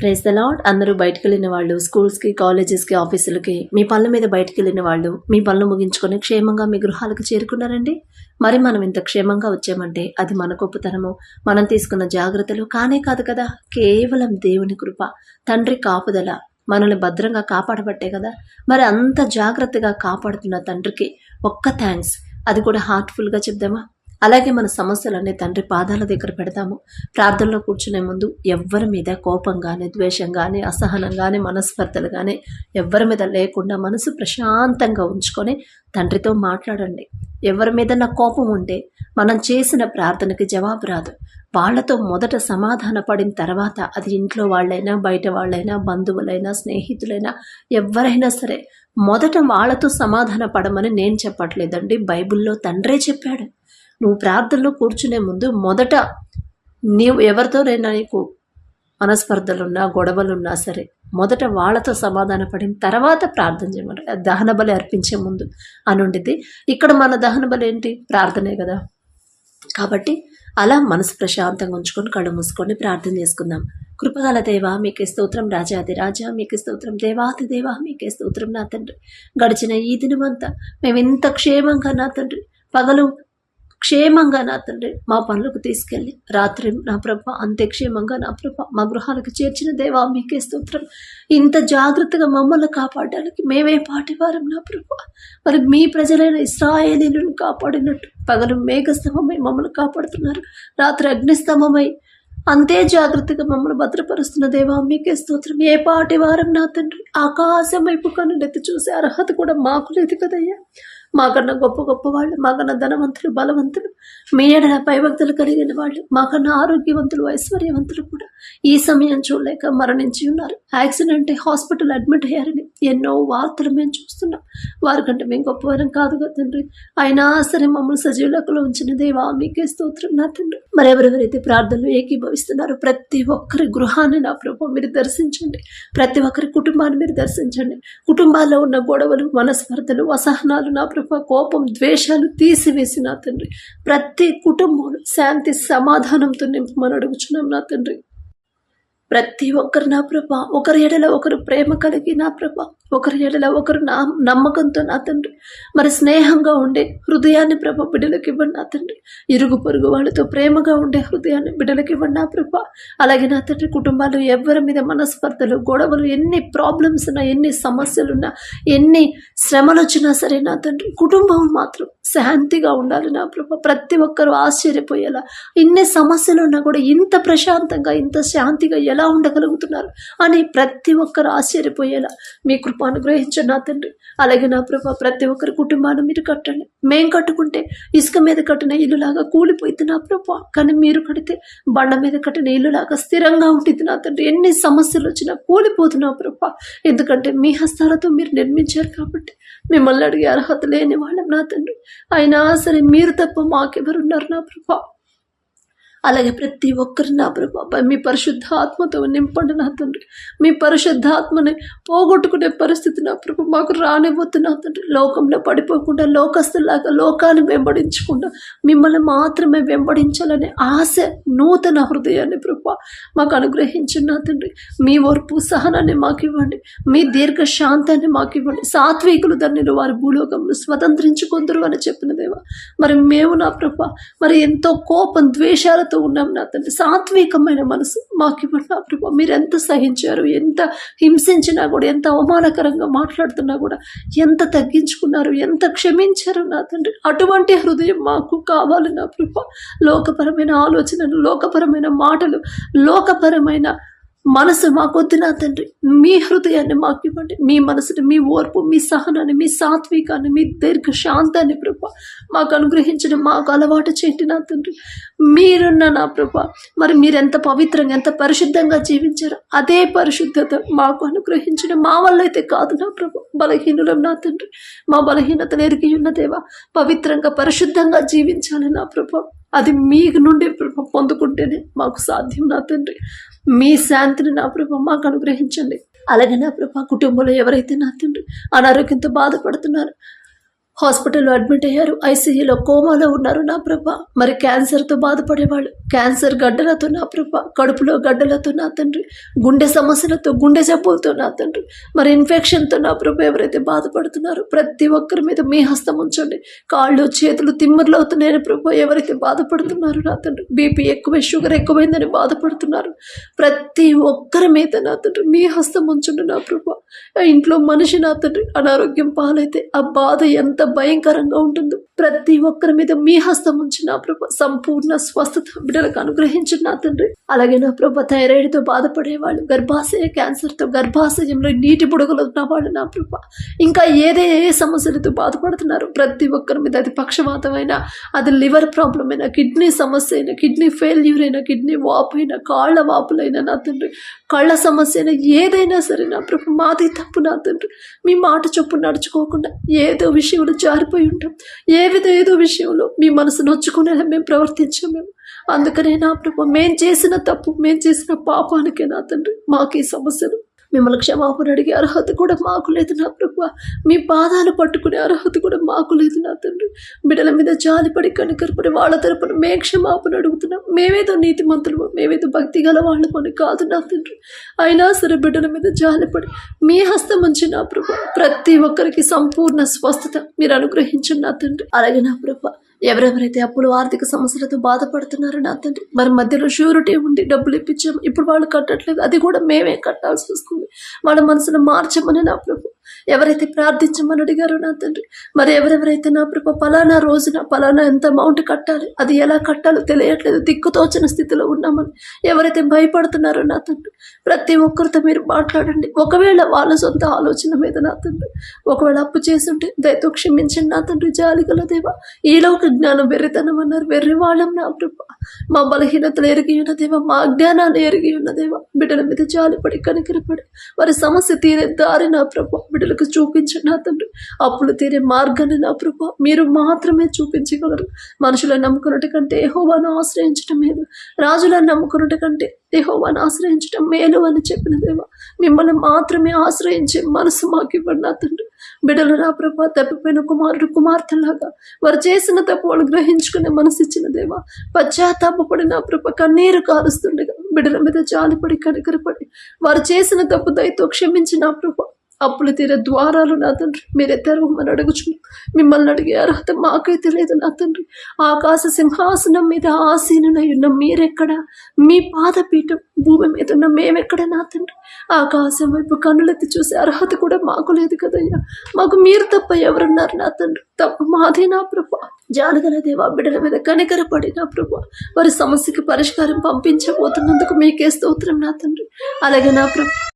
Praise the lord అందరూ బయటకు వెళ్ళిన వాళ్ళు స్కూల్స్కి కాలేజెస్కి ఆఫీసులకి మీ పనుల మీద బయటకు వెళ్ళిన వాళ్ళు మీ పనులు ముగించుకొని క్షేమంగా మీ గృహాలకు చేరుకున్నారండి? మరి మనం ఇంత క్షేమంగా వచ్చామంటే అది మన గొప్పతనము మనం తీసుకున్న జాగ్రత్తలు కానే కాదు కదా? కేవలం దేవుని కృప తండ్రి కాపుదల మనల్ని భద్రంగా కాపాడబట్టే కదా? మరి అంత జాగ్రత్తగా కాపాడుతున్న తండ్రికి ఒక్క థ్యాంక్స్ అది కూడా హార్ట్ఫుల్గా చెప్దామా? అలాగే మన సమస్యలన్నీ తండ్రి పాదాల దగ్గర పెడతాము. ప్రార్థనలో కూర్చునే ముందు ఎవ్వరి మీద కోపం కానీ ద్వేషం కానీ అసహనం కానీ మనస్పర్ధలు కానీ ఎవ్వరి మీద లేకుండా మనసు ప్రశాంతంగా ఉంచుకొని తండ్రితో మాట్లాడండి. ఎవరి మీద నా కోపం ఉంటే మనం చేసిన ప్రార్థనకి జవాబు రాదు. వాళ్ళతో మొదట సమాధాన పడిన తర్వాత అది ఇంట్లో వాళ్ళైనా బయట వాళ్ళైనా బంధువులైనా స్నేహితులైనా ఎవరైనా సరే మొదట వాళ్ళతో సమాధాన పడమని నేను చెప్పట్లేదండి. బైబిల్లో తండ్రే చెప్పాడు. నువ్వు ప్రార్థనలో కూర్చునే ముందు మొదట నీవు ఎవరితో నీకు మనస్పర్ధలున్నా గొడవలున్నా సరే మొదట వాళ్ళతో సమాధాన పడిన తర్వాత ప్రార్థన చేయమంటారు. దహన బలి అర్పించే ముందు అని ఉండిద్ది ఇక్కడ మన దహన బలి ఏంటి? ప్రార్థనే కదా. కాబట్టి అలా మనసు ప్రశాంతంగా ఉంచుకొని కళ్ళు మూసుకొని ప్రార్థన చేసుకుందాం. కృపగల దేవా మీకే స్తోత్రం రాజాది రాజా మీకే స్తోత్రం దేవాది దేవా మీకే స్తోత్రం నా తండ్రి. గడిచిన ఈ దినమంతా మేము ఇంత క్షేమంగా నా తండ్రి. పగలు క్షేమంగా నా తండ్రి మా పనులకు తీసుకెళ్ళి. రాత్రి నా ప్రభ అంతే క్షేమంగా నా ప్రభ మా గృహాలకు చేర్చిన దేవా మీకే స్తోత్రం. ఇంత జాగ్రత్తగా మమ్మల్ని కాపాడడానికి మేమే పాటివారం నా ప్రభ. మరి మీ ప్రజలైన ఇస్రాయేలీలను కాపాడినట్టు పగలు మేఘస్తంభమై మమ్మల్ని కాపాడుతున్నారు. రాత్రి అగ్నిస్తంభమై అంతే జాగ్రత్తగా మమ్మల్ని భద్రపరుస్తున్న దేవా మీకే స్తోత్రం. ఏ పాటి వారం నా తండ్రి ఆకాశం వైపు కన్నులెత్తి చూసే అర్హత కూడా మాకు లేదు కదయ్యా. మాకన్నా గొప్ప గొప్ప వాళ్ళు మాకన్నా ధనవంతులు బలవంతులు మీ ఎడల భయభక్తులు కలిగిన వాళ్ళు మాకన్నా ఆరోగ్యవంతులు ఐశ్వర్యవంతులు కూడా ఈ సమయం చూడలేక మరణించి ఉన్నారు. యాక్సిడెంట్ హాస్పిటల్ అడ్మిట్ అయ్యారని ఎన్నో వార్తలు మేము చూస్తున్నాం. వారికంటే మేము గొప్పవారం కాదుగా తండ్రి. అయినా సరే మమ్మల్ని సజీవులకులో ఉంచిన దేవా మీకే స్తోత్రం నా తండ్రి. మరెవరెవరైతే ప్రార్థనలు ఏకీభవిస్తున్నారో ప్రతి ఒక్కరి గృహాన్ని నా ప్రభు మీరు దర్శించండి. ప్రతి ఒక్కరి కుటుంబాన్ని మీరు దర్శించండి. కుటుంబాల్లో ఉన్న గొడవలు మనస్పర్ధలు అసహనాలు నా ప్రభు కోపం ద్వేషాలు తీసివేసి నా తండ్రి. ప్రతి కుటుంబం శాంతి సమాధానంతో నింపమని అడుగుచున్నాం నా తండ్రి. ప్రతి ఒక్కరు నా ప్రభ ఒకరి ఎడల ఒకరు ప్రేమ కలిగి నా ప్రభ. ఒకరి ఎడల ఒకరు నా నమ్మకంతో నా తండ్రి. మరి స్నేహంగా ఉండే హృదయాన్ని ప్రభ బిడ్డలకి ఇవ్వండి నా తండ్రి. ఇరుగు పొరుగు వాళ్ళతో ప్రేమగా ఉండే హృదయాన్ని బిడ్డలకు ఇవ్వండి నా ప్రభ. అలాగే నా తండ్రి కుటుంబాలు ఎవరి మీద మనస్పర్ధలు గొడవలు ఎన్ని ప్రాబ్లమ్స్ ఉన్నా ఎన్ని సమస్యలు ఉన్నా ఎన్ని శ్రమలు వచ్చినా సరే నా తండ్రి కుటుంబం మాత్రం శాంతిగా ఉండాలి నా ప్రభ. ప్రతి ఒక్కరూ ఆశ్చర్యపోయేలా ఇన్ని సమస్యలు ఉన్నా కూడా ఇంత ప్రశాంతంగా ఇంత శాంతిగా ఎలా ఉండగలుగుతున్నారు అని ప్రతి ఒక్కరు ఆశ్చర్యపోయేలా మీ కృప అనుగ్రహించండి నా తండ్రి. అలాగే నా ప్రభ ప్రతి ఒక్కరి కుటుంబాన్ని మీరు కట్టండి. మేం కట్టుకుంటే ఇసుక మీద కట్టిన ఇల్లులాగా కూలిపోయింది నా ప్రభ. కానీ మీరు కడితే బండ మీద కట్టిన ఇల్లులాగా స్థిరంగా ఉంటుంది నా తండ్రి. ఎన్ని సమస్యలు వచ్చినా కూలిపోతున్నా ప్రభ. ఎందుకంటే మీ హస్తాలతో మీరు నిర్మించారు కాబట్టి మిమ్మల్ని అడిగే అర్హత లేని వాళ్ళం నా తండ్రి. అయినా సరే మీరు తప్ప మాకెవరున్నారు నా ప్రభా? అలాగే ప్రతి ఒక్కరు నా ప్రభా మీ పరిశుద్ధ ఆత్మతో నింపండి నా తండ్రి. మీ పరిశుద్ధ ఆత్మని పోగొట్టుకునే పరిస్థితి నా ప్రభు మాకు రానివ్వద్దు నా తండ్రి. లోకంలో పడిపోకుండా లోకస్తులాగా లోకాన్ని వెంబడించకుండా మిమ్మల్ని మాత్రమే వెంబడించాలనే ఆశ నూతన హృదయాన్ని ప్రభా మాకు అనుగ్రహించిన నా తండ్రి. మీ ఓర్పు సహనాన్ని మాకు ఇవ్వండి. మీ దీర్ఘ శాంతాన్ని మాకు ఇవ్వండి. సాత్వికులు ధన్యులు వారి భూలోకంలో స్వతంత్రించుకుందరు అని చెప్పిన దేవా. మరి మేము నా ప్రభా మరి ఎంతో కోపం ద్వేషాలతో ఉన్నాం నా తండ్రి. సాత్వికమైన మనసు. మాకు ఇవ్వండి ప్రభు. మీరు ఎంత సహించారు ఎంత హింసించినా కూడా ఎంత అవమానకరంగా మాట్లాడుతున్నా కూడా ఎంత తగ్గించుకున్నారు ఎంత క్షమించారు నా తండ్రి. అటువంటి హృదయం మాకు కావాలి నా ప్రభు. లోకపరమైన ఆలోచనలు లోకపరమైన మాటలు లోకపరమైన మనసు మాకొద్దు నా తండ్రి. మీ హృదయాన్ని మాకు ఇవ్వండి. మీ మనసుని మీ ఓర్పు మీ సహనాన్ని మీ సాత్వికాన్ని మీ దీర్ఘ శాంతాన్ని ప్రభ మాకు అనుగ్రహించడం మాకు అలవాటు చేయండి నా తండ్రి. మీరున్న నా ప్రభ మరి మీరు ఎంత పవిత్రంగా ఎంత పరిశుద్ధంగా జీవించారో అదే పరిశుద్ధత మాకు అనుగ్రహించడం మా వల్ల అయితే కాదు నా ప్రభ. బలహీనులం నా తండ్రి. మా బలహీనతను ఎరిగి ఉన్నదేవా పవిత్రంగా పరిశుద్ధంగా జీవించాలి నా ప్రభ. అది మీ నుండి ప్రభ పొందుకుంటేనే మాకు సాధ్యం నా తండ్రి. మీ శాంతిని నా ప్రభ మాకు అనుగ్రహించండి. అలాగే నా ప్రభ కుటుంబంలో ఎవరైతే నా తండ్రి అనారోగ్యంతో బాధపడుతున్నారు హాస్పిటల్లో అడ్మిట్ అయ్యారు. ఐసీయూలో కోమాలో ఉన్నారు నా ప్రభ. మరి క్యాన్సర్తో బాధపడేవాళ్ళు. క్యాన్సర్ గడ్డలతో నా ప్రభ. కడుపులో గడ్డలతో నా తండ్రి. గుండె సమస్యలతో గుండె జబ్బులతో నా తండ్రి. మరి ఇన్ఫెక్షన్తో నా ప్రభ ఎవరైతే బాధపడుతున్నారో ప్రతి ఒక్కరి మీద మీ హస్తం ఉంచండి. కాళ్ళు చేతులు తిమ్మర్లు అవుతున్నాయని ప్రభ ఎవరైతే బాధపడుతున్నారు నా తండ్రి. బీపీ ఎక్కువ షుగర్ ఎక్కువైందని బాధపడుతున్నారు. ప్రతి ఒక్కరి మీద నా తండ్రి మీ హస్తం ఉంచండి నా ప్రభ. ఇంట్లో మనిషి నా తండ్రి. అనారోగ్యం పాలైతే ఆ బాధ ఎంత భయంకరంగా ఉంటుందో. ప్రతి ఒక్కరి మీద మీ హస్తం ఉంచి నా ప్రభ సంపూర్ణ స్వస్థత బిడ్డలకు అనుగ్రహించిన నా తండ్రి. అలాగే నా ప్రభ థైరాయిడ్తో బాధపడేవాళ్ళు గర్భాశయ క్యాన్సర్తో గర్భాశయంలో నీటి బుడగలు ఉన్నవాళ్ళు నా ప్రభ. ఇంకా ఏదే ఏ సమస్యలతో బాధపడుతున్నారు ప్రతి ఒక్కరి మీద అది పక్షవాతమైన అది లివర్ ప్రాబ్లం అయినా కిడ్నీ సమస్య అయినా కిడ్నీ ఫెయిల్యూర్ అయినా కిడ్నీ వాపు అయినా కాళ్ళ వాపులైనా నా తండ్రి. కళ్ళ సమస్య అయినా ఏదైనా సరే నా ప్రభు మాది తప్పు నా తండ్రి. మీ మాట చొప్పు నడుచుకోకుండా ఏదో విషయంలో జారిపోయి ఉంటాం. ఏ విధ ఏదో విషయంలో మీ మనసు నొచ్చుకునేలా మేము ప్రవర్తించాం మేము. అందుకనే నా ప్రభు మేము చేసిన తప్పు మేము చేసిన పాపానికే నా తండ్రి మాకు ఈ సమస్యలు. మిమ్మల్ని క్షమాపణ అడిగే అర్హత కూడా మాకు లేదు నా ప్రభు మీ పాదాలు పట్టుకునే అర్హత కూడా మాకు లేదు నా తండ్రి. బిడ్డల మీద జాలిపడి కనికరపడి వాళ్ళ తరపున మే క్షమాపణ అడుగుతున్నాం. మేమేదో నీతిమంతులు మేమేదో భక్తి గల వాళ్ళమని కాదు నా తండ్రి. అయినా సరే బిడ్డల మీద జాలిపడి మీ హస్తం ఉంచి నా ప్రభు ప్రతి ఒక్కరికి సంపూర్ణ స్వస్థత మీరు అనుగ్రహించండి నా తండ్రి. అలాగే నా ప్రభు ఎవరెవరైతే అప్పుడు ఆర్థిక సమస్యలతో బాధపడుతున్నారు నా తండ్రి మరి మధ్యలో షూరిటీ ఉండి డబ్బులు ఇప్పించాము. ఇప్పుడు వాళ్ళు కట్టట్లేదు. అది కూడా మేమే కట్టాల్సి వస్తుంది. వాళ్ళ మనసును మార్చమని నా ప్రభు ఎవరైతే ప్రార్థించమని గారు నా తండ్రి మరి ఎవరెవరైతే నా ప్రభు పలానా రోజున పలానా ఎంత అమౌంట్ కట్టాలి అది ఎలా కట్టాలో తెలియట్లేదు దిక్కుతోచిన స్థితిలో ఉన్నామని ఎవరైతే భయపడుతున్నారో నా తండ్రి ప్రతి ఒక్కరితో మీరు మాట్లాడండి. ఒకవేళ వాళ్ళ సొంత ఆలోచన మీద నా తండ్రి ఒకవేళ అప్పు చేస్తుంటే దయతో క్షమించండి నా తండ్రి జాలి దేవా. ఈలోక జ్ఞానం వెర్రితనం అన్నారు వెర్రి వాళ్ళం నా ప్రభ. మా బలహీనతలు ఎరిగి ఉన్నదేవా మా అజ్ఞానాన్ని ఎరిగి ఉన్న దేవా. బిడ్డల మీద జాలిపడి కనికరపడి వారి సమస్య తీరే దారి నా ప్రభు. బిడ్డలకు చూపించండి నా తండ్రి. అప్పులు తీరే మార్గాన్ని నా ప్రభు మీరు మాత్రమే చూపించగలరు. మనుషులను నమ్ముకున్నట్టు కంటే యెహోవాను ఆశ్రయించటం మేలు. రాజులను నమ్ముకున్నట్టు కంటే ఎహోవాను ఆశ్రయించడం మేలు అని చెప్పిన దేవా మిమ్మల్ని మాత్రమే ఆశ్రయించే మనసు మాకు ఇవ్వండి నా తండ్రి. బిడ్డలు నా ప్రభా తప్పిపోయిన కుమారుడు కుమార్తెలాగా వారు చేసిన తప్పు వాళ్ళు గ్రహించుకునే మనసు ఇచ్చిన దేవా పశ్చాత్తాపడి నా ప్రభ కన్నీరు కారుస్తుండగా బిడ్డల మీద జాలిపడి కనికరపడి వారు చేసిన తప్పు దయతో క్షమించి నా అప్పులు తీరే ద్వారాలు నా తండ్రి. మీరే తెరవమని అడుగుచున్నాం. మిమ్మల్ని అడిగే అర్హత మాకైతే లేదు నా తండ్రి. ఆకాశ సింహాసనం మీద ఆసీనునై ఉన్న మీరెక్కడ? మీ పాదపీఠం భూమి మీద ఉన్న మేమెక్కడ నా తండ్రి? ఆకాశం వైపు కన్నులెత్తి చూసే అర్హత కూడా మాకు లేదు కదయ్యా. మాకు మీరు తప్ప ఎవరున్నారు నా తండ్రి? తప్ప మాదే నా ప్రభు. జానగల దేవా బిడ్డల మీద కనికరపడి నా ప్రభు. వారి సమస్యకి పరిష్కారం పంపించబోతున్నందుకు మీకే స్తోత్రం నా తండ్రి. అలాగే నా ప్రభు.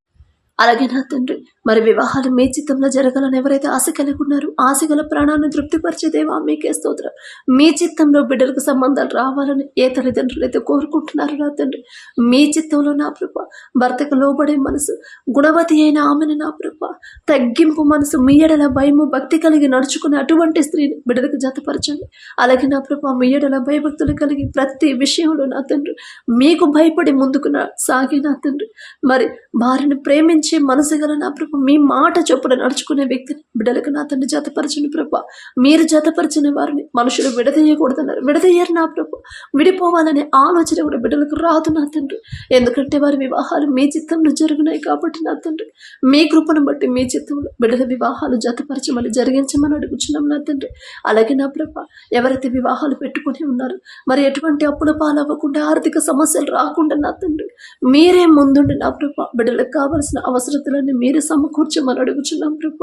అలాగే నా తండ్రి మరి వివాహాలు మీ చిత్తంలో జరగాలని ఎవరైతే ఆశ కలిగి ఉన్నారో ఆశ గల ప్రాణాన్ని తృప్తిపరిచేదేవా మీకే స్తోత్రం. మీ చిత్తంలో బిడ్డలకు సంబంధాలు రావాలని ఏ తల్లిదండ్రులు అయితే కోరుకుంటున్నారో నా తండ్రి మీ చిత్తంలో నా ప్రభ భర్తకు లోబడే మనసు గుణవతి అయిన ఆమెను నా ప్రభ తగ్గింపు మనసు మీ ఎడల భయము భక్తి కలిగి నడుచుకునే అటువంటి స్త్రీని బిడ్డలకు జతపరచండి. అలాగే నా ప్రభ మీ ఎడల భయభక్తులు కలిగి ప్రతి విషయంలో నా తండ్రి మీకు భయపడి ముందుకు నా- సాగి నా తండ్రి. మరి వారిని ప్రేమించి మనసు గల నా ప్రభ మీ మాట చొప్పున నడుచుకునే వ్యక్తిని బిడ్డలకు నా తండ్రి జతపరచని ప్రభ. మీరు జతపరిచిన వారిని మనుషులు విడదీయకూడదన్నారు. విడదీయరు నా ప్రభ. విడిపోవాలనే ఆలోచన కూడా బిడ్డలకు రాదు నా తండ్రి. ఎందుకంటే వారి వివాహాలు మీ చిత్తంలో జరుగునాయి కాబట్టి నా తండ్రి. మీ కృపను బట్టి మీ చిత్తంలో బిడ్డల వివాహాలు జతపరచమని జరిగించమని అడుగుచున్నాం నా తండ్రి. అలాగే నా ప్రభ ఎవరైతే వివాహాలు పెట్టుకుని ఉన్నారో మరి ఎటువంటి అప్పుల పాలవ్వకుండా ఆర్థిక సమస్యలు రాకుండా నా తండ్రి. మీరే ముందుండి నా ప్రభ బిడ్డలకు కావలసిన అవసరతలన్నీ సమకూర్చి సమకూర్చమని అడుగుచున్నాం ప్రభ.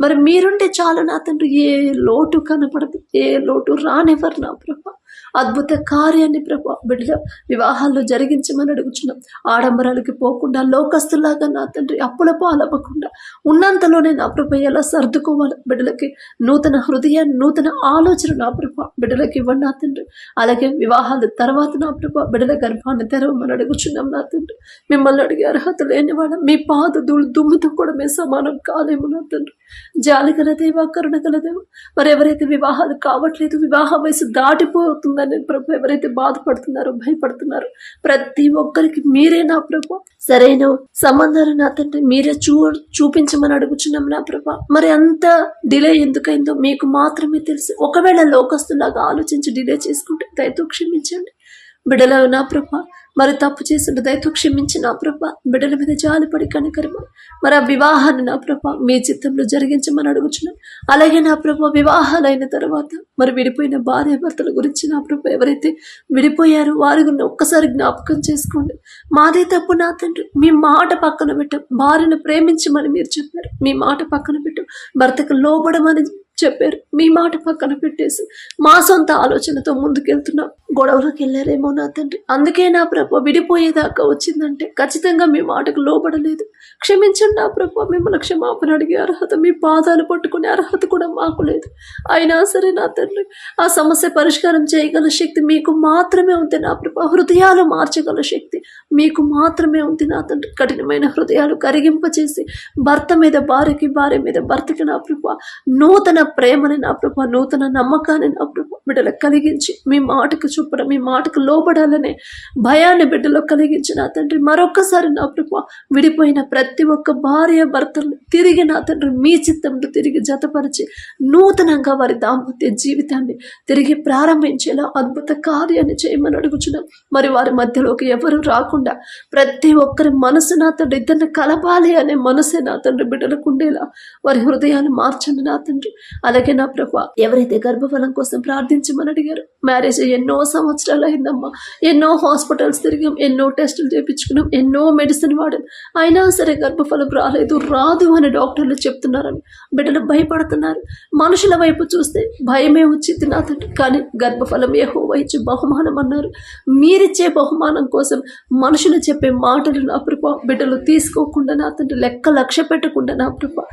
మరి మీరుంటే చాలు నా తండ్రి ఏ లోటు కనపడదు ఏ లోటు రానివ్వరు నా ప్రభ. అద్భుత కార్యాన్ని ప్రభా బిడ్డ వివాహాల్లో జరిగించమని అడుగుచున్నాం. ఆడంబరాలకి పోకుండా లోకస్తులాగా నా తండ్రి అప్పుల పాలవ్వకుండా ఉన్నంతలోనే నా ప్రభ ఎలా సర్దుకోవాలి? బిడ్డలకి నూతన హృదయాన్ని నూతన ఆలోచన నా ప్రభ బిడ్డలకి ఇవ్వండి నా తండ్రి. అలాగే వివాహాల తర్వాత నా ప్రభ బిడ్డల గర్భాన్ని తెరవమని అడుగుచున్నాం నా తండ్రి. మిమ్మల్ని అడిగే అర్హత లేని వాళ్ళ మీ పాద దుమ్ముతో కూడా మేము సమానం కాలేము నా తండ్రి. జాలి గల దేవా కరుణ గల దేవా మరి ఎవరైతే వివాహాలు కావట్లేదు వివాహ వయసు దాటిపోతుందని ప్రభు ఎవరైతే బాధపడుతున్నారో భయపడుతున్నారో ప్రతి ఒక్కరికి మీరే నా ప్రభు. సరైన సంబంధాలు నా తండ్రి మీరే చూ చూపించమని అడుగుచున్నాం నా ప్రభ. మరి అంత డిలే ఎందుకైందో మీకు మాత్రమే తెలుసు. ఒకవేళ లోకస్తులాగా ఆలోచించి డిలే చేసుకుంటే దయతో క్షమించండి. బిడల నా ప్రభ మరి తప్పు చేసిన దయతో క్షమించి నా ప్రభ. బిడ్డల మీద జాలిపడి కనకరమ. మరి ఆ వివాహాన్ని నా ప్రభ మీ చిత్తంలో జరిగించమని అడుగుచున్నాం. అలాగే నా ప్రభ వివాహాలైన తర్వాత మరి విడిపోయిన భార్య భర్తల గురించి నా ప్రభ ఎవరైతే విడిపోయారో వారి గురించి ఒక్కసారి జ్ఞాపకం చేసుకోండి. మాదే తప్పు నా తండ్రి. మీ మాట పక్కన పెట్టాం. భార్యను ప్రేమించమని మీరు చెప్పారు. మీ మాట పక్కన పెట్టాం. భర్తకు లోబడమని చెప్పారు. మీ మాట పక్కన పెట్టేసి మా సొంత ఆలోచనతో ముందుకెళ్తున్నాం. గొడవలకు వెళ్ళారేమో నా తండ్రి. అందుకే నా ప్రభ విడిపోయేదాకా వచ్చిందంటే ఖచ్చితంగా మీ మాటకు లోబడలేదు. క్షమించండి నా ప్రభ మిమ్మల్ని క్షమాపణ అడిగే అర్హత మీ పాదాలు పట్టుకునే అర్హత కూడా మాకు లేదు. అయినా సరే నా తండ్రి ఆ సమస్య పరిష్కారం చేయగల శక్తి మీకు మాత్రమే ఉంది నా ప్రభ. హృదయాలు మార్చగల శక్తి మీకు మాత్రమే ఉంది నా తండ్రి. కఠినమైన హృదయాలు కరిగింపచేసి భర్త మీద భార్యకి భార్య మీద భర్తకి నా ప్రభ నూతన ప్రేమని నా ప్రభు నూతన నమ్మకాన్ని నా ప్రభు బిడ్డలకు కలిగించి మీ మాటకు చూపడం మీ మాటకు లోబడాలనే భయాన్ని బిడ్డలో కలిగించి నా తండ్రి మరొక్కసారి నా ప్రభు విడిపోయిన ప్రతి ఒక్క భార్య భర్తలు తిరిగి నా తండ్రి మీ చిత్తంలో తిరిగి జతపరిచి నూతనంగా వారి దాంపత్య జీవితాన్ని తిరిగి ప్రారంభించేలా అద్భుత కార్యాన్ని చేయమని అడుగుచున్నాం. మరి వారి మధ్యలోకి ఎవరు రాకుండా ప్రతి ఒక్కరి మనసు నా తండ్రి ఇద్దరిని కలపాలి అనే మనసే నా తండ్రి బిడ్డలకు ఉండేలా వారి హృదయాన్ని మార్చండి నా తండ్రి. అలాగే నా ప్రభా ఎవరైతే గర్భఫలం కోసం ప్రార్థించమని అడిగారు మ్యారేజ్ ఎన్నో సంవత్సరాలు అయిందమ్మా. ఎన్నో హాస్పిటల్స్ తిరిగాం ఎన్నో టెస్టులు చేయించుకున్నాం ఎన్నో మెడిసిన్ వాడాం. అయినా సరే గర్భఫలం రాలేదు రాదు అని డాక్టర్లు చెప్తున్నారని బిడ్డలు భయపడుతున్నారు. మనుషుల వైపు చూస్తే భయమే వచ్చింది నా తండ్రి. కానీ గర్భఫలం ఏహో ఇచ్చే బహుమానం అన్నారు. మీరిచ్చే బహుమానం కోసం మనుషులు చెప్పే మాటలు నా ప్రభా బిడ్డలు తీసుకోకుండా నా తండ్రి లెక్క లక్ష్య పెట్టకుండా నా ప్రభా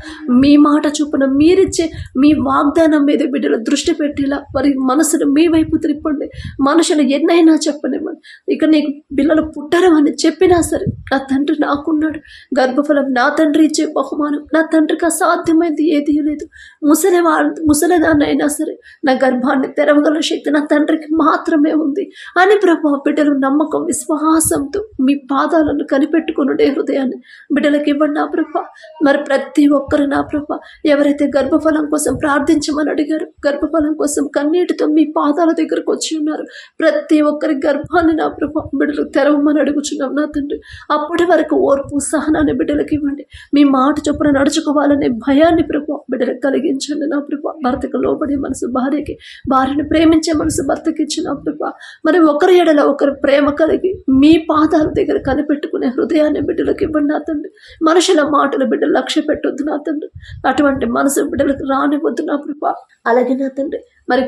మీ మాట చొప్పున మీరిచ్చే మీ వాగ్దానం మీద బిడ్డలు దృష్టి పెట్టేలా వారి మనసును మీ వైపు త్రిప్పండి. మనుషులు ఎన్నైనా చెప్పనివ్వండి. ఇక నీకు పిల్లలు పుట్టరు అని చెప్పినా సరే నా తండ్రి నాకున్నాడు. గర్భఫలం నా తండ్రి ఇచ్చే బహుమానం నా తండ్రికి అసాధ్యమైంది ఏది లేదు. ముసలి వాళ్ళ ముసలిదాన్నైనా సరే నా గర్భాన్ని తెరవగల శక్తి నా తండ్రికి మాత్రమే ఉంది అని ప్రభా బిడ్డలు నమ్మకం విశ్వాసంతో మీ పాదాలను కనిపెట్టుకునుడే హృదయాన్ని బిడ్డలకు ఇవ్వండి నా ప్రభ. మరి ప్రతి ఒక్కరు నా ప్రభ ఎవరైతే గర్భఫలం కోసం ప్రార్థించమని అడిగారు. గర్భఫలం కోసం కన్నీటితో మీ పాదాల దగ్గరకు వచ్చి ఉన్నారు. ప్రతి ఒక్కరి గర్భాన్ని నా ప్రభ బిడ్డలు తెరవమని అడుగుచున్నాం నా తండ్రి. అప్పటి వరకు ఓర్పు సహనాన్ని బిడ్డలకు ఇవ్వండి. మీ మాట చొప్పున నడుచుకోవాలనే భయాన్ని ప్రభు బిడ్డలకు కలిగించండి నా ప్రభా. భర్తకు లోబడే మనసు భార్యకి భార్యను ప్రేమించే మనసు భర్తకి ఇచ్చిన ప్రభ. మరి ఒకరి ఎడల ఒకరు ప్రేమ కలిగి మీ పాదాల దగ్గర కనిపెట్టుకునే హృదయాన్ని బిడ్డలకు ఇవ్వండి నా తండ్రి. మనుషుల మాటలు బిడ్డలు లక్ష్య పెట్టొద్దు నా తండ్రి. అటువంటి మనసు బిడ్డలకు రానివ్వద్దు నా ప్రభా అలాగే నా తండ్రి. మరి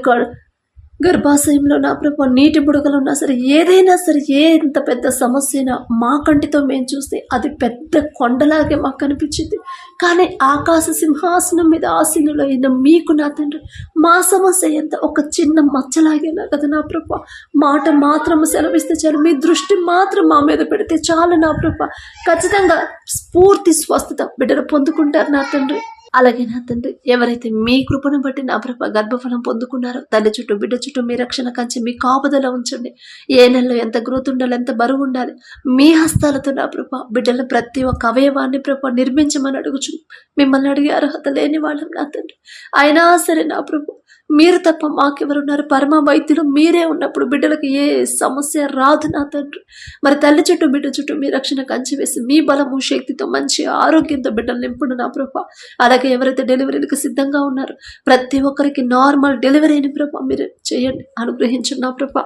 గర్భాశయంలో నా ప్రభు నీటి బుడగలున్నా సరే ఏదైనా సరే ఏ ఎంత పెద్ద సమస్య అయినా మా కంటితో మేము చూస్తే అది పెద్ద కొండలాగే మాకు కనిపించింది కానీ ఆకాశ సింహాసనం మీద ఆసీనులైన మీకు నా తండ్రి మా సమస్య ఎంత? ఒక చిన్న మచ్చలాగేనా కదా నా ప్రభ. మాట మాత్రం సెలవిస్తే చాలు మీ దృష్టి మాత్రం మా మీద పెడితే చాలు నా ప్రభ. ఖచ్చితంగా స్ఫూర్తి స్వస్థత బిడ్డలు పొందుకుంటారు నా తండ్రి. అలాగే నా తండ్రి ఎవరైతే మీ కృపను బట్టి నా ప్రభ గర్భఫలం పొందుకున్నారో తల్లి చుట్టూ బిడ్డ చుట్టూ మీ రక్షణ కంచి మీ కాపుదల ఉంచండి. ఏ నెలలో ఎంత గ్రోత్ ఉండాలి ఎంత బరువు ఉండాలి మీ హస్తాలతో నా ప్రభ బిడ్డల ప్రతి ఒక్క అవయవాన్ని ప్రభ నిర్మించమని అడుగుచు మిమ్మల్ని అడిగే అర్హత లేని వాళ్ళం నా తండ్రి. అయినా సరే నా ప్రభు మీరు తప్ప మాకెవరున్నారు? పరమ వైద్యులు మీరే ఉన్నప్పుడు బిడ్డలకు ఏ సమస్య రాదు నా తండ్రి. మరి తల్లి చుట్టూ బిడ్డ చుట్టూ మీ రక్షణ కంచి వేసి మీ బలము శక్తితో మంచి ఆరోగ్యంతో బిడ్డలు నింపుడు నా ప్రభ. అలాగే ఎవరైతే డెలివరీలకు సిద్ధంగా ఉన్నారో ప్రతి ఒక్కరికి నార్మల్ డెలివరీని ప్రభ. మీరు చేయండి. అనుగ్రహించండి నా ప్రభ.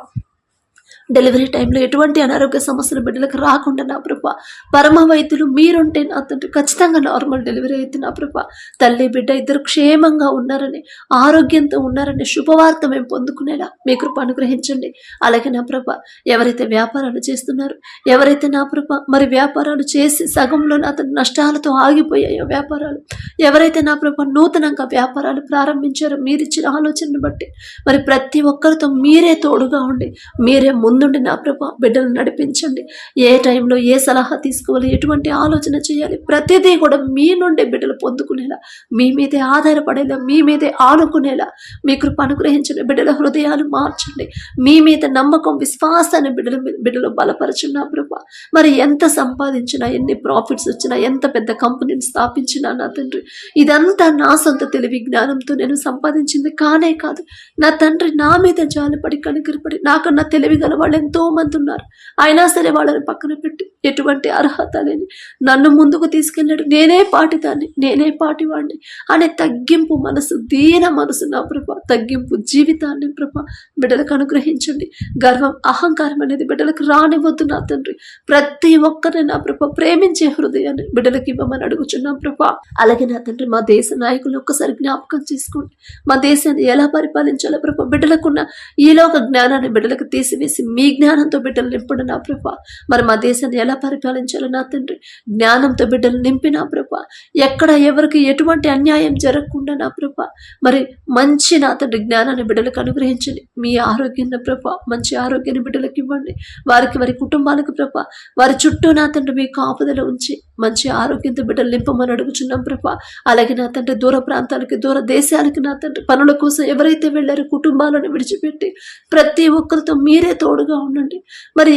డెలివరీ టైంలో ఎటువంటి అనారోగ్య సమస్యలు బిడ్డలకు రాకుండా నా ప్రభ పరమ వైద్యులు మీరుంటే నా తండ్రి ఖచ్చితంగా నార్మల్ డెలివరీ అయితే నా ప్రభ. తల్లి బిడ్డ ఇద్దరు క్షేమంగా ఉన్నారని ఆరోగ్యంతో ఉన్నారని శుభవార్త మేము పొందుకునేలా మీ కృప అనుగ్రహించండి. అలాగే నా ప్రభ ఎవరైతే వ్యాపారాలు చేస్తున్నారు ఎవరైతే నా ప్రభ మరి వ్యాపారాలు చేసి సగంలో నా తన నష్టాలతో ఆగిపోయాయో వ్యాపారాలు ఎవరైతే నా ప్రభ నూతనంగా వ్యాపారాలు ప్రారంభించారో మీరిచ్చిన ఆలోచనను బట్టి మరి ప్రతి ఒక్కరితో మీరే తోడుగా ఉండి మీరే ముందు ముందుండి నా ప్రభా బిడ్డలు నడిపించండి. ఏ టైంలో ఏ సలహా తీసుకోవాలి ఎటువంటి ఆలోచన చేయాలి ప్రతిదీ కూడా మీ నుండి బిడ్డలు పొందుకునేలా మీ మీదే ఆధారపడేలా మీ మీదే ఆనుకునేలా మీ కృప అనుగ్రహించిన బిడ్డల హృదయాలు మార్చండి. మీ మీద నమ్మకం విశ్వాసాన్ని బిడ్డల బిడ్డలు బలపరచున్నా ప్రభా. మరి ఎంత సంపాదించినా ఎన్ని ప్రాఫిట్స్ వచ్చినా ఎంత పెద్ద కంపెనీని స్థాపించినా నా తండ్రి ఇదంతా నా సొంత తెలివి జ్ఞానంతో నేను సంపాదించింది కానే కాదు. నా తండ్రి నా మీద జాలిపడి కనికరపడి నాకన్నా తెలివి గల వాళ్ళు ఎంతో మంది ఉన్నారు. అయినా సరే వాళ్ళని పక్కన పెట్టి ఎటువంటి అర్హత లేని నన్ను ముందుకు తీసుకెళ్ళాడు. నేనే పాటిదాన్ని నేనే పాటివాడిని అనే తగ్గింపు మనసు దీన మనసు నా ప్రభ. తగ్గింపు జీవితాన్ని ప్రభ బిడ్డలకు అనుగ్రహించండి. గర్వం అహంకారం అనేది బిడ్డలకు రానివ్వద్దు నా తండ్రి. ప్రతి ఒక్కరిని నా ప్రభ ప్రేమించే హృదయాన్ని బిడ్డలకు ఇవ్వమని అడుగుచున్నాం ప్రభ. అలాగే నా తండ్రి మా దేశ నాయకులు ఒక్కసారి జ్ఞాపకం చేసుకోండి. మా దేశాన్ని ఎలా పరిపాలించాలో ప్రభ బిడ్డలకున్న ఈలోక జ్ఞానాన్ని బిడ్డలకు తీసివేసి మీ జ్ఞానంతో బిడ్డలు నింపండి నా ప్రభ. మరి మా దేశాన్ని ఎలా పరిపాలించాలో నా తండ్రి? జ్ఞానంతో బిడ్డలు నింపి నా ప్రభ. ఎక్కడ ఎవరికి ఎటువంటి అన్యాయం జరగకుండా నా ప్రభ. మరి మంచి నా తండ్రి జ్ఞానాన్ని బిడ్డలకు అనుగ్రహించండి. మీ ఆరోగ్యం నా ప్రభ మంచి ఆరోగ్యాన్ని బిడ్డలకు ఇవ్వండి. వారికి వారి కుటుంబాలకు ప్రభ వారి చుట్టూ నా తండ్రి మీ కాపుదల ఉంచి మంచి ఆరోగ్యంతో బిడ్డలు నింపమని అడుగుచున్నాం ప్రభ. అలాగే నా తండ్రి దూర ప్రాంతాలకి దూర దేశాలకి నా తండ్రి పనుల కోసం ఎవరైతే వెళ్ళారో కుటుంబాలను విడిచిపెట్టి ప్రతి ఒక్కరితో మీరే తోడు తోడుగా ఉండండి. మరి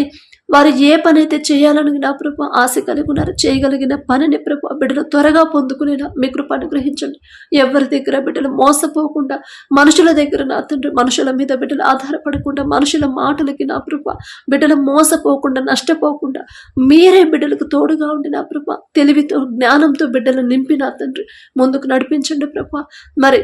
వారు ఏ పని అయితే చేయాలని నా ప్రభు ఆశ కలిగి ఉన్నారు చేయగలిగిన పనిని ప్రభు బిడ్డలు త్వరగా పొందుకునేలా మీ కృప అనుగ్రహించండి. ఎవరి దగ్గర బిడ్డలు మోసపోకుండా మనుషుల దగ్గర నా తండ్రి మనుషుల మీద బిడ్డలు ఆధారపడకుండా మనుషుల మాటలకి నా ప్రభు బిడ్డలు మోసపోకుండా నష్టపోకుండా మీరే బిడ్డలకు తోడుగా ఉండి నా ప్రభు తెలివితో జ్ఞానంతో బిడ్డలు నింపి నా తండ్రి ముందుకు నడిపించండి ప్రభు. మరి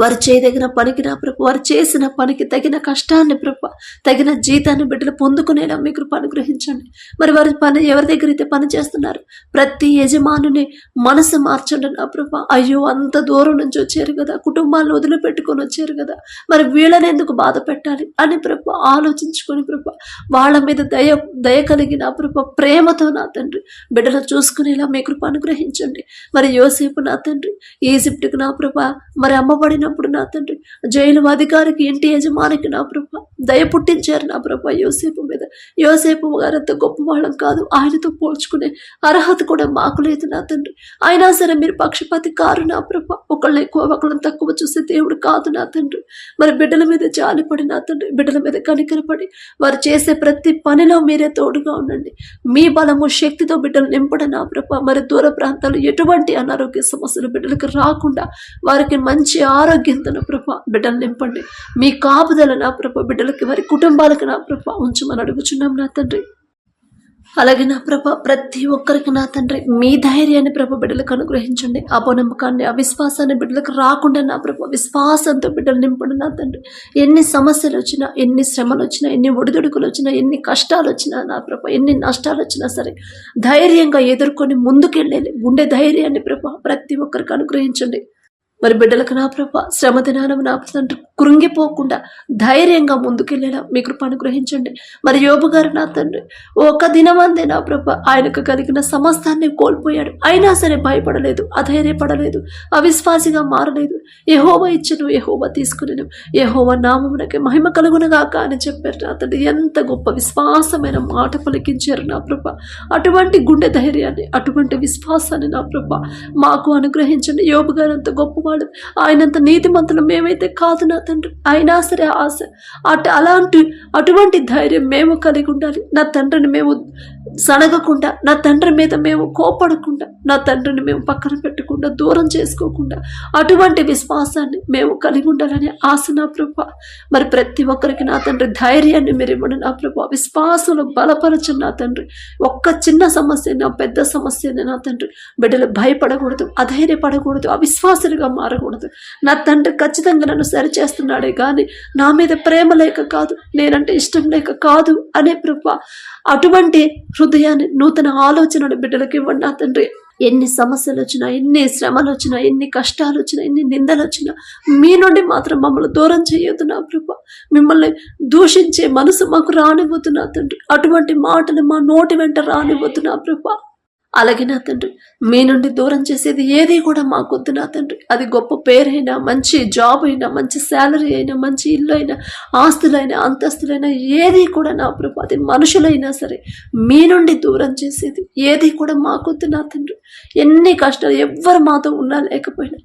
వారు చేయదగిన పనికి నా ప్రభు. వారు చేసిన పనికి తగిన కష్టాన్ని ప్రభు. తగిన జీతాన్ని బిడ్డలు పొందుకునేలా మీ కృప అనుగ్రహించండి. మరి వారి పని ఎవరి దగ్గర అయితే పని చేస్తున్నారు? ప్రతి యజమానుని మనసు మార్చండి నా ప్రభు. అయ్యో అంత దూరం నుంచి వచ్చారు కదా. కుటుంబాలను వదిలిపెట్టుకొని వచ్చారు కదా. మరి వీళ్ళని ఎందుకు బాధ పెట్టాలి అని ప్రభు ఆలోచించుకొని ప్రభు. వాళ్ళ మీద దయ దయ కలిగిన ప్రభు ప్రేమతో నా తండ్రి బిడ్డలు చూసుకునేలా మీ కృప అనుగ్రహించండి. మరి యోసేపు నా తండ్రి ఈజిప్ట్కి నా ప్రభ. మరి పడినప్పుడు నా తండ్రి జైలు అధికారికి ఇంటి యజమానికి నా ప్రభ దయ పుట్టించారు నా ప్రభ యోసేపు. యోసేపు గారంత గొప్ప వాళ్ళం కాదు. ఆయనతో పోల్చుకునే అర్హత కూడా మాకు లేదు నా తండ్రి. అయినా సరే మీరు పక్షపాతి కారు నా ప్రభ. ఒకళ్ళు ఎక్కువ ఒకళ్ళని తక్కువ చూసే దేవుడు కాదు నా తండ్రి. మరి బిడ్డల మీద జాలిపడి నా తండ్రి బిడ్డల మీద కనికరపడి వారు చేసే ప్రతి పనిలో మీరే తోడుగా ఉండండి. మీ బలము శక్తితో బిడ్డలు నింపడం నా ప్రభ. మరి దూర ప్రాంతాలు ఎటువంటి అనారోగ్య సమస్యలు బిడ్డలకు రాకుండా వారికి మంచి ఆరోగ్యంతో నా ప్రభ. బిడ్డలు నింపండి. మీ కాపుదల నా ప్రభ. బిడ్డలకి వారి కుటుంబాలకు నా ప్రభ. ఉంచమని అడుగుచున్నాం నా తండ్రి. అలాగే నా ప్రభ ప్రతి ఒక్కరికి నా తండ్రి మీ ధైర్యాన్ని ప్రభ బిడ్డలకు అనుగ్రహించండి. అపనమ్మకాన్ని అవిశ్వాసాన్ని బిడ్డలకు రాకుండా నా ప్రభ విశ్వాసంతో బిడ్డలు నింపండి నా తండ్రి. ఎన్ని సమస్యలు వచ్చినా ఎన్ని శ్రమలు వచ్చినా ఎన్ని ఒడిదుడుకులు వచ్చినా ఎన్ని కష్టాలు వచ్చినా నా ప్రభ ఎన్ని నష్టాలు వచ్చినా సరే ధైర్యంగా ఎదుర్కొని ముందుకెళ్ళేది ఉండే ధైర్యాన్ని ప్రభ ప్రతి ఒక్కరికి అనుగ్రహించండి. మరి బిడ్డలకు నా ప్రభ శ్రమ దినానం నా తండ్రి కృంగిపోకుండా ధైర్యంగా ముందుకెళ్ళేలా మీ కృప అనుగ్రహించండి. మరి యోబు గారు నా తండ్రి ఒక దినమందే నా ప్రభ ఆయనకు కలిగిన సమస్తాన్ని కోల్పోయాడు. అయినా సరే భయపడలేదు అధైర్యపడలేదు అవిశ్వాసిగా మారలేదు. యహోవ ఇచ్చను యహోవ తీసుకునేను. యహోవ నామమునకి మహిమ కలుగునగాక అని చెప్పారు నా తండ్రి. ఎంత గొప్ప విశ్వాసమైన మాట పలికించారు నా ప్రభ. అటువంటి గుండె ధైర్యాన్ని అటువంటి విశ్వాసాన్ని నా ప్రభ మాకు అనుగ్రహించండి. యోబు గారు అంత గొప్పవాడు ఆయనంత నీతిమంతులు మేమైతే కాదు నా తండ్రి. అయినా సరే ఆశ అటు అలాంటి అటువంటి ధైర్యం మేము కలిగి ఉండాలి. నా తండ్రిని మేము సనగకుండా నా తండ్రి మీద మేము కోపడకుండా నా తండ్రిని మేము పక్కన పెట్టకుండా దూరం చేసుకోకుండా అటువంటి విశ్వాసాన్ని మేము కలిగి ఉండాలని ఆశ నా ప్రభ. మరి ప్రతి ఒక్కరికి నా తండ్రి ధైర్యాన్ని మీరు ఇవ్వండి నా ప్రభ. విశ్వాసంలో బలపరచండి నా తండ్రి. ఒక్క చిన్న సమస్య నా పెద్ద సమస్యనే నా తండ్రి. బిడ్డలు భయపడకూడదు అధైర్యపడకూడదు అవిశ్వాసులుగా మారకూడదు. నా తండ్రి ఖచ్చితంగా నన్ను సరిచేస్తున్నాడే కానీ నా మీద ప్రేమ లేక కాదు నేనంటే ఇష్టం లేక కాదు అనే ప్రభు అటువంటి హృదయాన్ని నూతన ఆలోచనలు బిడ్డలకు ఇవ్వండి నా తండ్రి. ఎన్ని సమస్యలు వచ్చినా ఎన్ని శ్రమలు వచ్చినా ఎన్ని కష్టాలు వచ్చినా ఎన్ని నిందలు వచ్చినా మీ నుండి మాత్రం మమ్మల్ని దూరం చేయొద్దు నా ప్రభు. మిమ్మల్ని దూషించే మనసు మాకు రానివ్వద్దు నా తండ్రి. అటువంటి మాటలు మా నోటి వెంట రానివ్వద్దు నా ప్రభా. అలాగే నా తండ్రి మీ నుండి దూరం చేసేది ఏది కూడా మాకొద్దు నా తండ్రి. అది గొప్ప పేరైనా మంచి జాబ్ అయినా మంచి శాలరీ అయినా మంచి ఇల్లు అయినా ఆస్తులైనా అంతస్తులైనా ఏది కూడా నా ప్రభు అది మనుషులైనా సరే మీ నుండి దూరం చేసేది ఏది కూడా మాకొద్దు నా తండ్రి. ఎన్ని కష్టాలు ఎవ్వరు మాతో ఉన్నా లేకపోయినా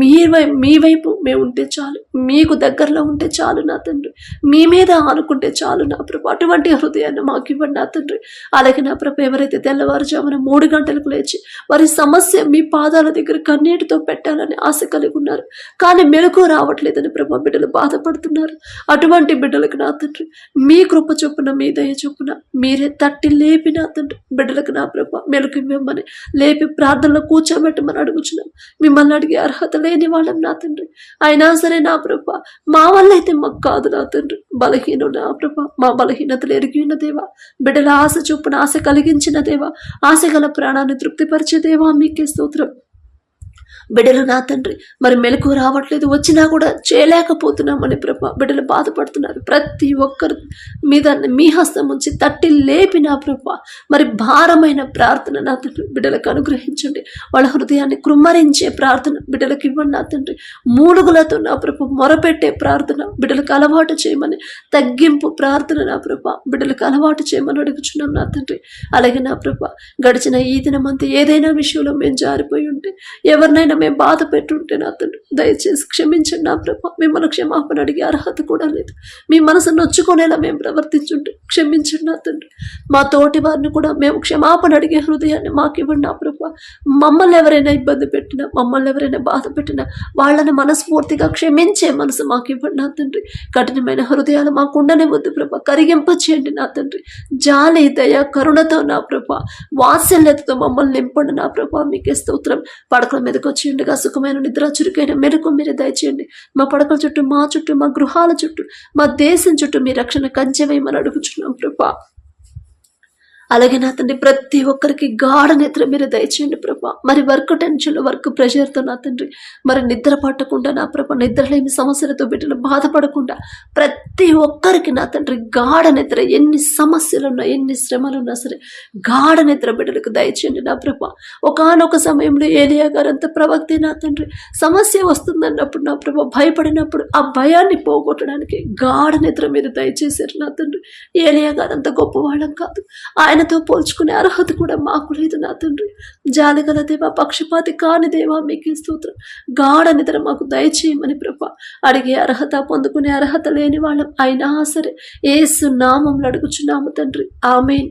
మీ వై మీ వైపు మేము ఉంటే చాలు మీకు దగ్గరలో ఉంటే చాలు నా తండ్రి. మీ మీద ఆనుకుంటే చాలు నా ప్రభు. అటువంటి హృదయాన్ని మాకు ఇవ్వండి నా తండ్రి. అలాగే నా ప్రభు ఎవరైతే తెల్లవారుజామున మూడు గంటలకు లేచి వారి సమస్య మీ పాదాల దగ్గర కన్నీటితో పెట్టాలని ఆశ కలిగి ఉన్నారు. కానీ మెలకు రావట్లేదని ప్రభా బిడ్డలు బాధపడుతున్నారు. అటువంటి బిడ్డలకు నా తండ్రి మీ కృప చొప్పున మీ దయ చొప్పున మీరే తట్టి లేపి నా తండ్రి బిడ్డలకు నా ప్రభ మెలకు మిమ్మల్ని లేపి ప్రార్థనలో కూర్చోబెట్టమని అడుగుచున్నాం. మిమ్మల్ని అడిగే అర్హత లేని వాళ్ళం నా తండ్రి. అయినా సరే నా ప్రభ మా వల్ల అయితే మాకు కాదు నా తండ్రి. బలహీన నా ప్రభ మా బలహీనతలు ఎరిగిన దేవా బిడ్డల ఆశ చొప్పున ఆశ కలిగించిన దేవా ఆశ గల ప్రాణాన్ని తృప్తిపరిచే దేవా మీకే స్తోత్రం. బిడ్డలు నా తండ్రి మరి మెలకు రావట్లేదు వచ్చినా కూడా చేయలేకపోతున్నామని ప్రభా బిడ్డలు బాధపడుతున్నారు. ప్రతి ఒక్కరు మీద మీ హస్తం ఉంచి తట్టి లేపి నా ప్రభా మరి భారమైన ప్రార్థన నా తండ్రి బిడ్డలకు అనుగ్రహించండి. వాళ్ళ హృదయాన్ని కృమ్మరించే ప్రార్థన బిడ్డలకు ఇవ్వండి నా తండ్రి. మూలుగులతో నా ప్రభు మొరపెట్టే ప్రార్థన బిడ్డలకు అలవాటు చేయమని తగ్గింపు ప్రార్థన నా ప్రభ బిడ్డలకు అలవాటు చేయమని అడుగుచున్నాం నా తండ్రి. అలాగే నా ప్రభ గడిచిన ఈ దినమంతా ఏదైనా విషయంలో మేము జారిపోయి ఉంటే ఎవరినైనా మేము బాధ పెట్టుంటేనే నా తండ్రి దయచేసి క్షమించండి నా ప్రభ. మిమ్మల్ని క్షమాపణ అడిగే అర్హత కూడా లేదు. మీ మనసు నొచ్చుకునేలా మేము ప్రవర్తించుంటే క్షమించండి నా తండ్రి మా తోటి వారిని కూడా మేము క్షమాపణ అడిగే హృదయాన్ని మాకు ఇవ్వండి నా ప్రభ. మమ్మల్ని ఎవరైనా ఇబ్బంది పెట్టినా మమ్మల్ని ఎవరైనా బాధ పెట్టినా వాళ్ళని మనస్ఫూర్తిగా క్షమించే మనసు మాకు ఇవ్వండి నా తండ్రి. కఠినమైన హృదయాలు మాకుండనే వద్దు ప్రభ. కరిగింప చేయండి నా తండ్రి. జాలి దయ కరుణతో నా ప్రభ. వాత్సల్యతతో మమ్మల్ని నింపండి నా ప్రభ. మీకే స్తోత్రం. పడకల మీదకి దయచేయండిగా సుఖమైన నిద్ర చురుకైన మెలకు మీరే దయచేయండి. మా పడకల చుట్టూ మా చుట్టూ మా గృహాల చుట్టూ మా దేశం చుట్టూ మీ రక్షణ కంచెవేయమని అడుగుచున్నాం ప్రభా. అలాగే నా తండ్రి ప్రతి ఒక్కరికి గాఢ నిద్ర మీరు దయచేయండి ప్రభా. మరి వర్క్ టెన్షన్ వర్క్ ప్రెషర్తో నా తండ్రి మరి నిద్ర పట్టకుండా నా ప్రభ నిద్రలేని సమస్యలతో బిడ్డలు బాధపడకుండా ప్రతి ఒక్కరికి నా తండ్రి గాఢ నిద్ర ఎన్ని సమస్యలున్నా ఎన్ని శ్రమలున్నా సరే గాఢ నిద్ర బిడ్డలకు దయచేయండి నా ప్రభ. ఒకనొక సమయంలో ఏలియా గారు అంత ప్రవక్తే నా తండ్రి సమస్య వస్తుందన్నప్పుడు నా ప్రభ భయపడినప్పుడు ఆ భయాన్ని పోగొట్టడానికి గాఢ నిద్ర మీరు దయచేశారు నా తండ్రి. ఏలియా గారు అంత గొప్పవాళ్ళం కాదు. ఆయన ఆయనతో పోల్చుకునే అర్హత కూడా మాకు లేదు నా తండ్రి. జాలిగల దేవా పక్షపాతి కాని దేవా మీకే స్తోత్రం. గాఢ నిద్ర మాకు దయచేయమని ప్రభ. అడిగే అర్హత పొందుకునే అర్హత లేని వాళ్ళం అయినా సరే ఏసు నామంలో అడుగుచున్నాము తండ్రి. ఆమెన్.